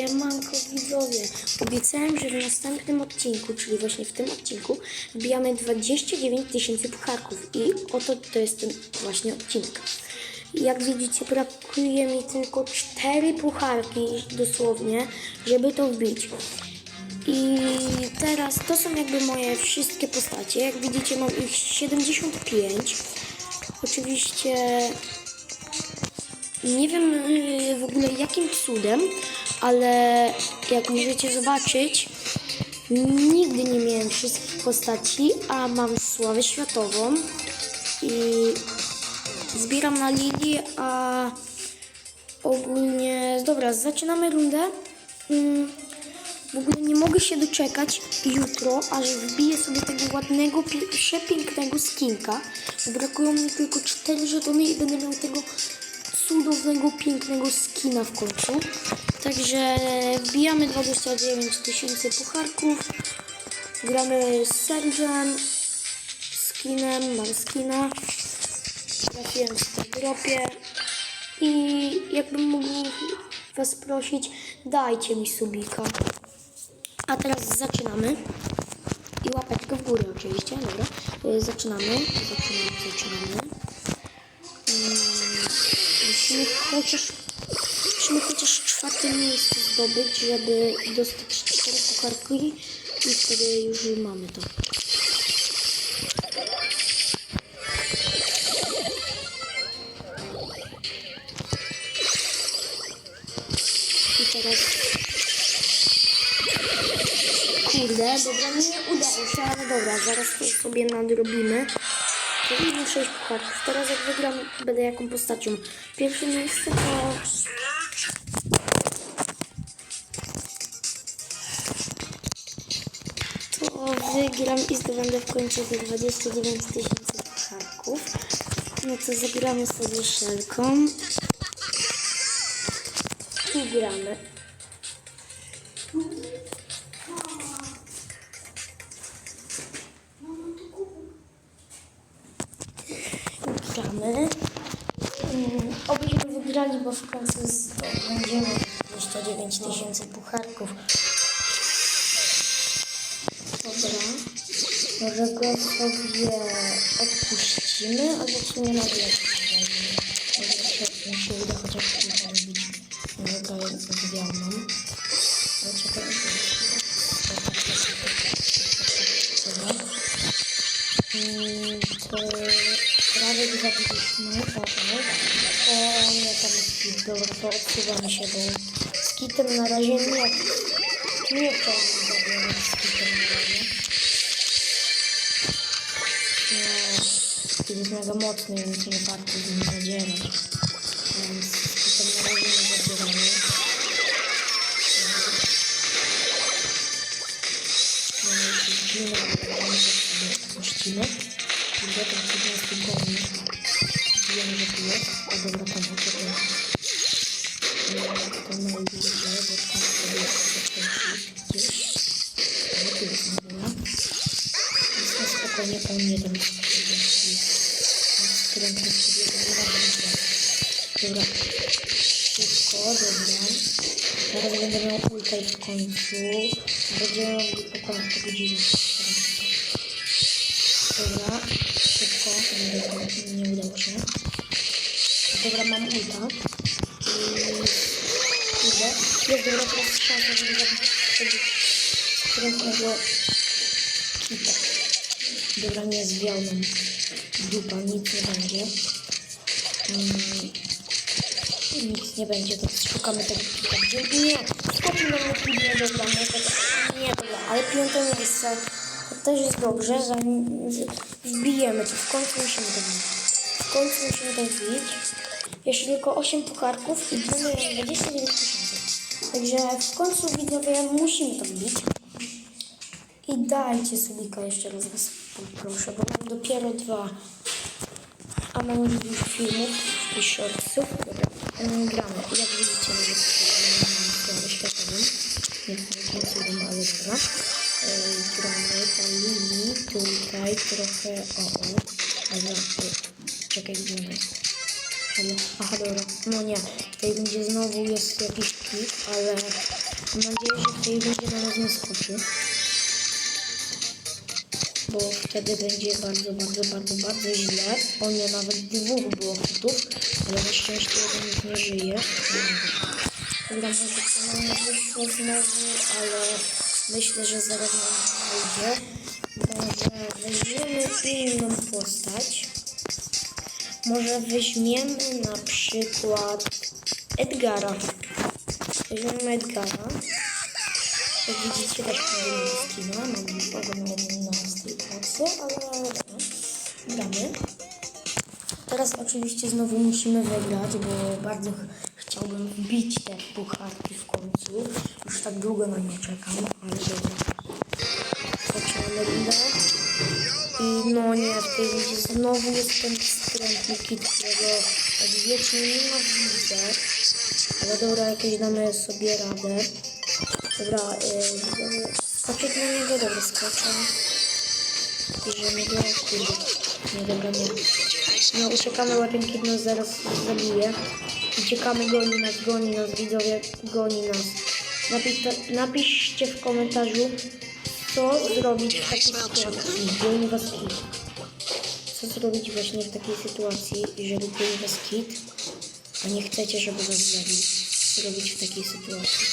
Siemanko widzowie, obiecałem, że w następnym odcinku, czyli właśnie w tym odcinku, wbijamy 29 tysięcy pucharków i oto to jest ten właśnie odcinek. Jak widzicie, brakuje mi tylko 4 pucharki dosłownie, żeby to wbić. I teraz to są jakby moje wszystkie postacie. Jak widzicie, mam ich 75. Oczywiście nie wiem y, w ogóle jakim cudem, ale jak możecie zobaczyć, nigdy nie miałem wszystkich postaci, a mam sławę światową i zbieram na Lili, a ogólnie... Dobra, zaczynamy rundę. Mm, W ogóle nie mogę się doczekać jutro, aż wbiję sobie tego ładnego, przepięknego skinka. Brakują mi tylko 4 żetony i będę miał tego cudownego, pięknego skina w końcu. Także wbijamy 29 tysięcy pucharków. Gramy z Sergem, skinem, mam skina. Trafiłem w tej dropie. I jakbym mógł Was prosić, dajcie mi subika. A teraz zaczynamy. I łapeczkę w górę oczywiście, dobra. Y, Zaczynamy, zaczynamy, zaczynamy. Musimy chociaż, musimy chociaż czwarte miejsce zdobyć, żeby dostać cztery pucharki i wtedy już mamy to. I teraz Kurde, dobra, nie udało się, ale dobra, zaraz to sobie nadrobimy. Powinno 6 pucharków. Teraz jak wygram, będę jaką postacią. Pierwsze miejsce to... To wygram i zdobędę w końcu te 29 tysięcy pucharków. No to zagramy sobie szelką. I gramy. Gramy. Mm, Obyśmy wygrali, bo w końcu zdobędziemy 29 tysięcy pucharków. Dobra. Może go sobie odpuścimy, a zaczniemy na wielki. Może się, mi dobra, to odsuwamy się, bo z kitem na razie nie, nie chciałbym zabierać z kitem na razie. No, kit jest mega mocny, więc nie warto z nim zadzierać. Więc z kitem na razie nie zabieramy. Mamy jakieś dżiny, ale mamy sobie puścimy. I sobie z tym goni. Wiemy, że tu jest. O dobra, tam poczekaj. Dobra. Na spokojnie on nie tam. Skręcę sobie w końcu będziemy mogli pokonać tego dziwę. Dobra, szybko, nie udało się. Dobra, mam ulta. Jest dobra teraz szansa, żeby zabić tego skrętnego kita. Dobra, nie zwiał nam dupa, nic nie będzie. Mm, nic nie będzie, to szukamy tego. Gdzie? Nie, skoczył na mnie pilnie, dobra, może... Nie, dobra, ale piąte miejsce to też jest dobrze, zanim wbijemy to, w końcu musimy to wbić. W końcu musimy to wbić. Jeszcze tylko 8 pucharków i miał 29 tysięcy. Także w końcu widzowie musimy to wbić. I dajcie subika jeszcze raz was poproszę, bo mam dopiero dwa. A mam dużo filmów i shortsów. Dobra, gramy. Jak widzicie, może mam sławę światową. Nie wiem cudem, ale dobra. Gramy po linii, tutaj trochę o o. Dobra, czekaj, gdzie jest? Ale, aha, dobra. No nie, tej rundzie znowu jest jakiś klik, ale mam nadzieję, że tej rundzie na nas nie skoczy. Bo wtedy będzie bardzo, bardzo, bardzo, bardzo źle. O nie, nawet dwóch było hitów, ale na szczęście jeden już nie żyje. Dobra, może to nam wyszło znowu, ale myślę, że zaraz nam wyjdzie. Może weźmiemy inną postać. Może weźmiemy na przykład Edgara. Weźmiemy Edgara. Jak widzicie też mamy skina, mam ogromny na tej klasy, ale dobra, gramy. Teraz oczywiście znowu musimy wygrać, bo bardzo ch- chciałbym wbić te pucharki w końcu. Już tak długo na nie czekam, ale dobra. Zaczynamy rundę. I no nie, w tej rundzie znowu jest ten wstrętny kit, którego tak wiecznie nienawidzę. Ale dobra, jakieś damy sobie radę. Dobra, yy, skoczyć na niego, dobra, skoczę. Bierzemy go, kurde. Nie, dobra, nie. No, uciekamy łapienki, no zaraz zabije. Uciekamy, goni nas, goni nas, widzowie, goni nas. Napisz, napiszcie w komentarzu, co zrobić w takiej sytuacji. Goni was kit. Co zrobić właśnie w takiej sytuacji, jeżeli goni was kit, a nie chcecie, żeby was zabił. Co robić w takiej sytuacji.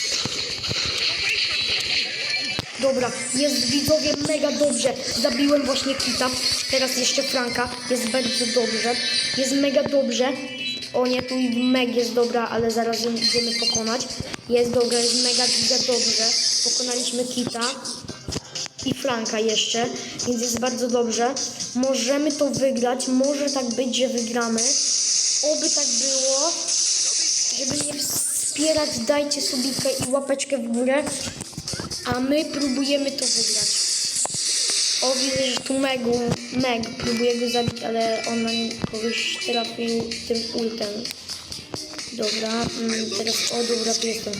Dobra, jest widzowie mega dobrze. Zabiłem właśnie Kita. Teraz jeszcze Franka. Jest bardzo dobrze. Jest mega dobrze. O nie, tu Meg jest dobra, ale zaraz ją idziemy pokonać. Jest dobra, jest mega, mega dobrze. Pokonaliśmy Kita i Franka jeszcze, więc jest bardzo dobrze. Możemy to wygrać. Może tak być, że wygramy. Oby tak było. Żeby mnie wspierać, dajcie subika i łapeczkę w górę. A my próbujemy to wygrać. O, widzę, że tu Megu, Meg próbuje go zabić, ale on na kogoś trafił tym ultem. Dobra, mm, teraz, o dobra, tu jest ten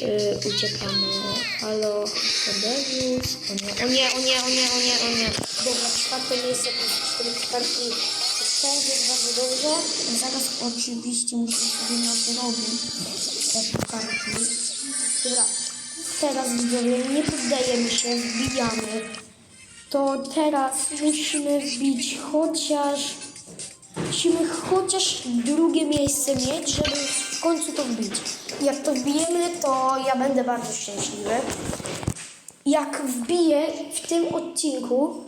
Yy, uciekamy. Halo, Cordelius. O nie, o nie, o nie, o nie, o nie. Dobra, czwarte miejsce, jest czwarty. Jest bardzo dobrze. Zaraz oczywiście muszę sobie nadrobić te pucharki. Dobra, teraz widzowie, nie poddajemy się, wbijamy. To teraz musimy wbić chociaż... Musimy chociaż drugie miejsce mieć, żeby w końcu to wbić. Jak to wbijemy, to ja będę bardzo szczęśliwy. Jak wbiję w tym odcinku,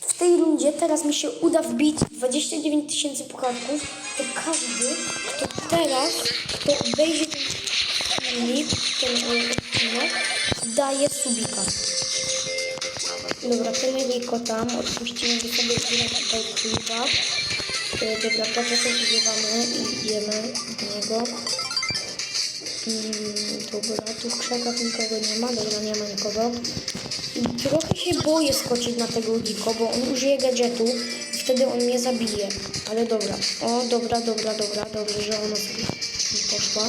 w tej rundzie teraz mi się uda wbić 29 tysięcy pucharków, to każdy, kto teraz, kto obejrzy ten filmik, ten e, odcinek, daje subika. Dobra, tyle go tam, odpuścimy go sobie tutaj klipa. E, Dobra, poczekaj, używamy i idziemy do niego. Mm, dobra, tu w krzakach nikogo nie ma, dobra, nie ma nikogo. Trochę się boję skoczyć na tego dziko, bo on użyje gadżetu i wtedy on mnie zabije. Ale dobra, o, dobra, dobra, dobra, dobrze, że ona sobie poszła.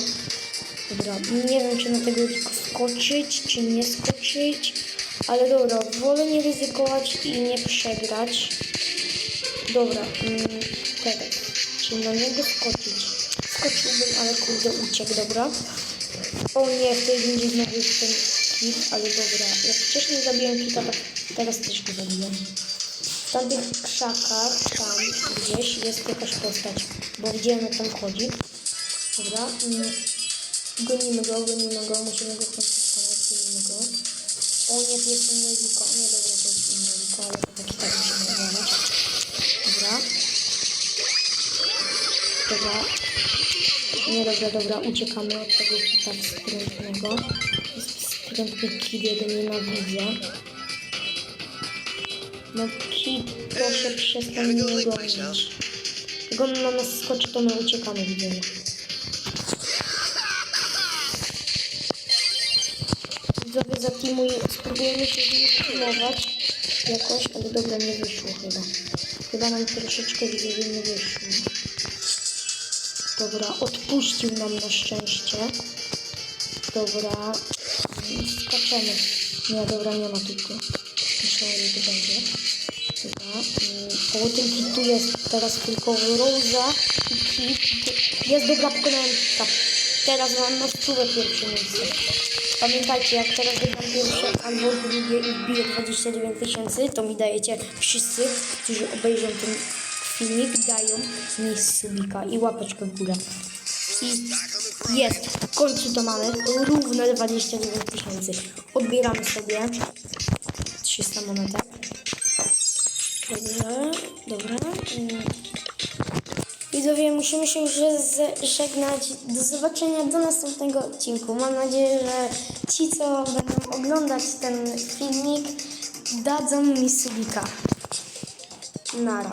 Dobra, nie wiem, czy na tego dziko skoczyć, czy nie skoczyć, ale dobra, wolę nie ryzykować i nie przegrać. Dobra, mm, teraz, czy na niego skoczyć? Skoczyłbym, ale kurde, uciekł, dobra. O nie, tej rundzie znowu ten kit, ale dobra. Jak wcześniej zabiłem kita, tak teraz też go zabiję. W tamtych krzakach, tam gdzieś jest jakaś postać, bo widziałem jak tam chodzi. Dobra, mm, gonimy go, gonimy go, musimy go pokonać, gonimy go. O nie, tu jest inny nie dobra, to jest inny ale to taki tak Nie, dobra, dobra, uciekamy od tego kita wstrętnego. Jest wstrętny kid, ja go nienawidzę. No kid, proszę przestań mnie gonić. Jak on na nas skoczy, to my uciekamy, widzimy. Widzowie zatimuj, spróbujemy się z nim zatimować jakoś, ale dobra, nie wyszło chyba. Chyba nam troszeczkę widzowie nie wyszło. Dobra, odpuścił nam na szczęście. Dobra, mm, skaczemy. Nie, dobra, nie ma tylko. Myślałem, że to będzie. Dobra, Mm, Koło tym kitu jest teraz tylko Rosa i kit. Jest dobra. Teraz mam na stówę pierwsze miejsce. Pamiętajcie, jak teraz wygram pierwsze albo drugie i wbiję 29 tysięcy, to mi dajecie wszyscy, którzy obejrzą ten filmik, dają mi subika i łapeczkę w górę. I jest, w końcu to mamy, równe 29 tysięcy. Odbieramy sobie 300 monetek. Dobrze, dobra. Mm. Widzowie, musimy się już żegnać. Do zobaczenia do następnego odcinku. Mam nadzieję, że ci, co będą oglądać ten filmik, dadzą mi subika. Nara.